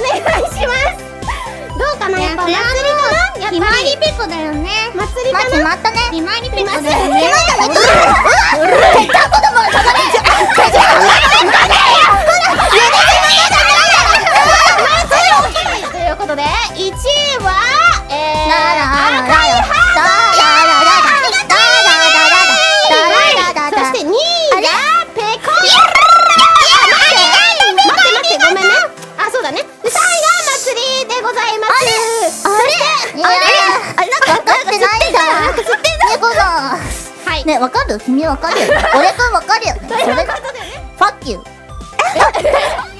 願いします。どうかなやっぱ祭りかな？やっぱりひまわりコだよね。祭りかな？決まったね。ひまわりピコだよね。ねわかる？君わかるよ俺くんわかるよね。それだファッキュー